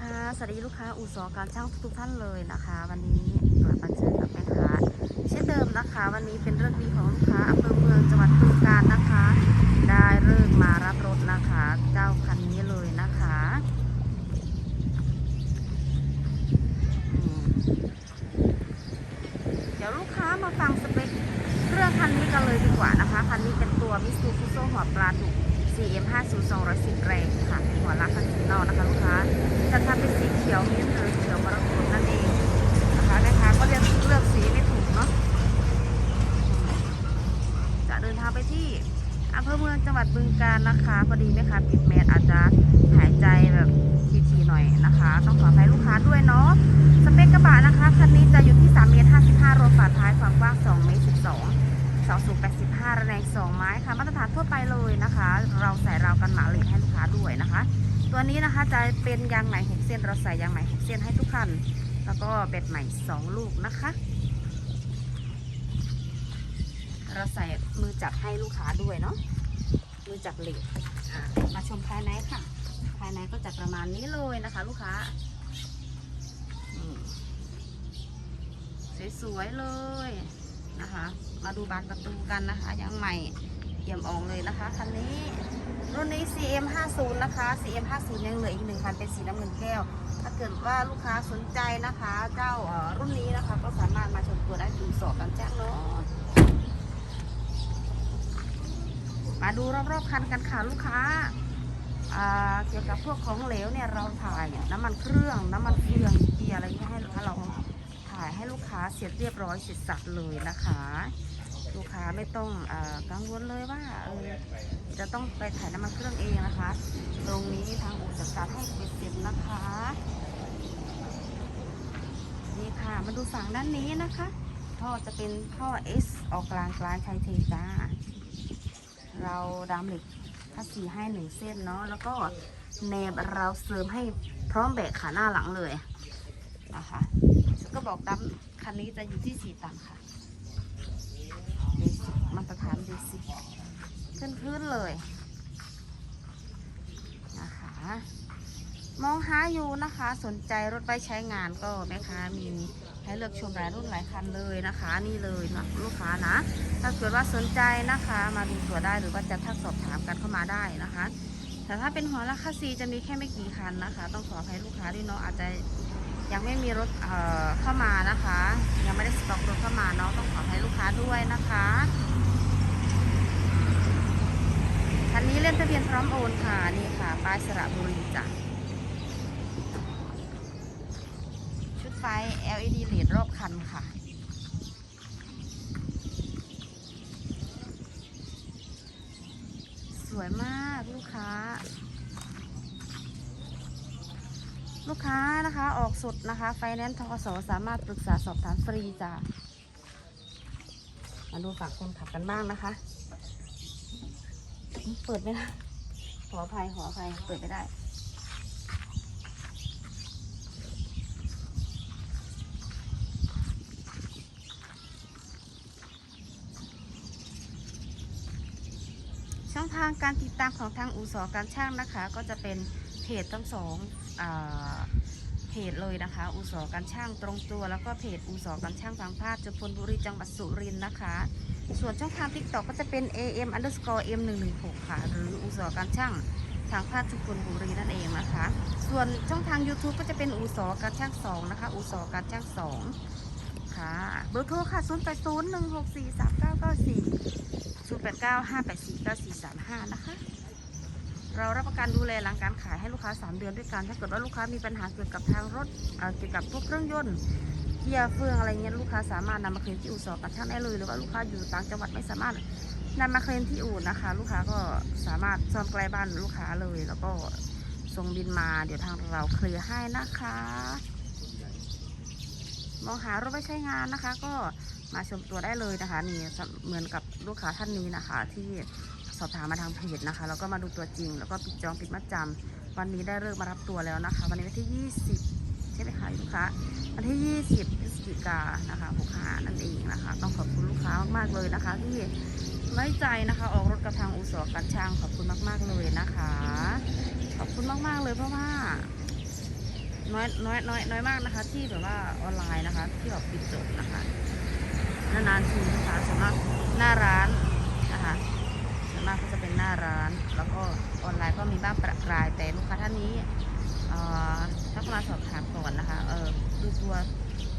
ค่ะสวัสดีลูกค้าอุตสาหการช่างทุกท่านเลยนะคะ วันนี้กลับมาเจอกับแม่ค้าเช่นเดิมนะคะ วันนี้เป็นเรื่องดีของลูกค้าอำเภอเมืองจังหวัดบึงกาฬนะคะ ได้เริ่มมารับรถนะคะเจ้าคันนี้เลยนะคะเดี๋ยวลูกค้ามาฟังสเปคเรื่องคันนี้กันเลยดีกว่านะคะคันนี้เป็นตัวมิสูฟุโซหัวปลาดุก CM 5 0 210แรงค่ะ หัวลักคันสีนอกนะคะลูกค้าจะทำเป็นสีเขียวมิ้นท์หรือเขียวมรกตนั่นเองนะคะแม่ค้าก็เลือกเลือกสีไม่ถูกเนาะจะเดินทางไปที่อำเภอเมืองจังหวัดบึงกาฬนะคะพอดีแม่ค้าปิดแมสอาจจะ เราใส่ราวกันหมาเหล็กให้ลูกค้าด้วยนะคะ ตัวนี้นะคะจะเป็นยางไหม6เส้น เราใส่ยางไหม6เส้นให้ทุกคัน แล้วก็เบ็ดใหม่2ลูกนะคะ เราใส่มือจับให้ลูกค้าด้วยเนาะมือจับเหล็กมาชมภายในค่ะ ภายในก็จะประมาณนี้เลยนะคะ ลูกค้าสวยๆเลยนะคะ มาดูบานประตูกันนะคะยังใหม่ เยี่ยมอองเลยนะคะคันนี้ รุ่นนี้ CM 50นะคะ CM 50ยังเหลืออีกหนึ่งคันเป็นสีน้ำเงินแก้ว ถ้าเกิดว่าลูกค้าสนใจนะคะ เจ้ารุ่นนี้นะคะก็สามารถมาชมตัวได้ดูสอบกันแจ้งเนาะมาดูรอบๆคันกันค่ะลูกค้าเกี่ยวกับพวกของเหลวเนี่ยเราถ่ายน้ำมันเครื่องน้ำมันเฟืองเกียร์อะไรเงี้ยให้เราถ่ายให้ลูกค้าเสร็จเรียบร้อยเสร็จสับเลยนะคะ ลูกค้าไม่ต้องอกังวลเลยว่าเออจะต้องไปถ่ายน้ำมันเครื่องเองนะคะตรงนี้ทางอู่จัดการให้เป็นเสร็จนะคะ นี่ค่ะมาดูฝั่งด้านนี้นะคะ ท่อจะเป็นท่อ S ออกกลางกลางไทเทจ้าเราดามเหล็กคัสีให้หนึ่งเส้นเนาะแล้วก็แนบเราเสริมให้พร้อมแบกขาหน้าหลังเลยนะคะก็บอกดำคันนี้จะอยู่ที่สีตันค่ะ ตรฐานเบสิ ขึ้นพื้นเลย นะคะ มองหาอยู่นะคะ สนใจรถไว้ใช้งานก็แม่ค้ามีให้เลือกชมหลายรุ่นหลายคันเลยนะคะ นี่เลยนะลูกค้านะ ถ้าเกิดว่าสนใจนะคะ มาดูตัวได้หรือว่าจะทักสอบถามกันเข้ามาได้นะคะ แต่ถ้าเป็นหัวราคาซีจะมีแค่ไม่กี่คันนะคะ ต้องขออภัยลูกค้าด้วยเนาะอาจจะยังไม่มีรถเเข้ามานะคะ ยังไม่ได้สต็อกรถเข้ามาเนาะต้องขอให้ลูกค้าด้วยนะคะคั นนี้เล่นทะเบียนพร้อมโอนค่ะนี่ค่ะป้ายสระบุรีจ้ะชุดไฟ LED เลดรอบคันค่ะสวยมากลูกค้า ลูกค้านะคะออกสดนะคะ ไฟแนนซ์ทกสสามารถปรึกษาสอบถามฟรีจ้ะมาดูฝั่งคนขับกันบ้างนะคะ เปิดไม่ได้ ขออภัยขออภัยเปิดไม่ได้ช่องทางการติดตามของทางอู่สอการช่างนะคะ ก็จะเป็นเพจทั้งสองอเพจเลยนะคะอู่สอการช่างตรงตัว แล้วก็เพจอู่สอการช่างทางภาคจุพลบุรีจังหวัดสุรินทร์นะคะ ส่วนช่องทาง t ิ k t o k ก็จะเป็น am underscore m 1 1 6ค่ะ หรืออู่สอการช่างทางภาคจุพลบุรีนั่นเองนะคะ ส่วนช่องทาง YouTube ก็จะเป็นอู่สอการช่าง2นะคะอู่สอการช่าง2ค่ะเบอร์โทรค่ะ0 8 0 1 6 4 3 9 9 4 0 8 9 5 8 4 9 4 3 5 นะคะ เรารับประกันดูแลหลังการขายให้ลูกค้า 3 เดือนด้วยกัน ถ้าเกิดว่าลูกค้ามีปัญหาเกี่ยวกับทางรถเกี่ยวกับพวกเครื่องยนต์ เกียร์เฟืองอะไรเงี้ยลูกค้าสามารถนำมาเคลมที่อู่สอบกับช่างได้เลยหรือว่าลูกค้าอยู่ต่างจังหวัดไม่สามารถนำมาเคลมที่อู่นะคะ ลูกค้าก็สามารถซ่อมใกล้บ้านลูกค้าเลย แล้วก็ส่งบินมาเดี๋ยวทางเราเคลียร์ให้นะคะ มองหารถไว้ใช้งานนะคะ ก็มาชมตัวได้เลยนะคะ นี่เหมือนกับลูกค้าท่านนี้นะคะ ที่สอบถามมาทางเพจนะคะแล้วก็มาดูตัวจริง แล้วก็ปิดจองปิดมัดจำวันนี้ได้เลิกมารับตัวแล้วนะคะ วันนี้วันที่ 20ใช่ไหมคะลูกค้าวันที่ 20พฤศจิกานะคะ65นั่นเองนะคะ ต้องขอบคุณลูกค้ามากๆเลยนะคะที่ไว้ใจนะคะ ออกรถกับทางอุสาหการช่างขอบคุณมากๆเลยนะคะ ขอบคุณมากๆเลยเพราะว่าน้อยน้อยน้อยน้อยมากนะคะ ที่แบบว่าออนไลน์นะคะ ที่แบบปิดจบนะคะนานๆทีนะคะส่วนมากหน้าร้านนะคะส่วนมากก็จะเป็นหน้าร้าน แล้วก็ออนไลน์ก็มีบ้างประปรายแต่ลูกค้าท่านนี้ มาสอบถามก่อนนะคะ เออดูตัว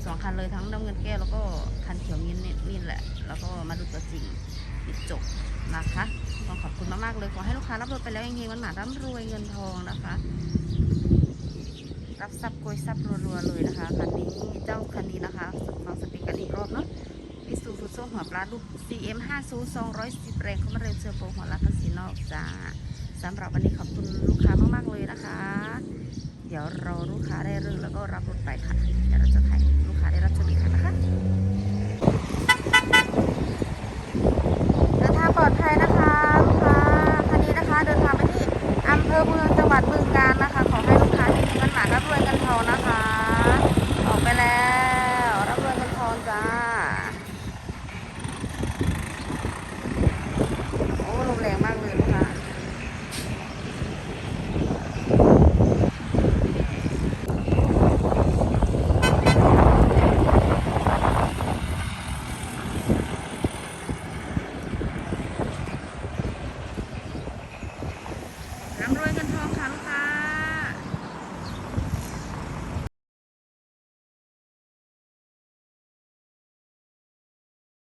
สองคันเลยทั้งน้ำเงินแก้วแล้วก็คันเขียวมิ้นนี่นแหละ แล้วก็มาดูตัวจริงปิดจบนะคะต้องขอบคุณมากๆเลยขอให้ลูกค้ารับรถไปแล้วเฮงๆมันหมาร่ำรวยเงินทองนะคะ รับทรัพย์โกยทรัพย์รัวๆเลยนะคะคันนี้เจ้าคันนี้นะคะฟังสปีกันอีกรอบเนาะพิสูฟุตโซ่หัวปลาลูก CM 5 0 210แรงเข้ามาเร็วเชือโปรหัวลากสีนอกจ้าสำหรับวันนี้ขอบคุณลูกค้ามากๆเลยนะคะ เดี๋ยวรอลูกค้าได้เรื่องแล้วก็รับรถไปค่ะเดี๋ยวเราจะถ่าย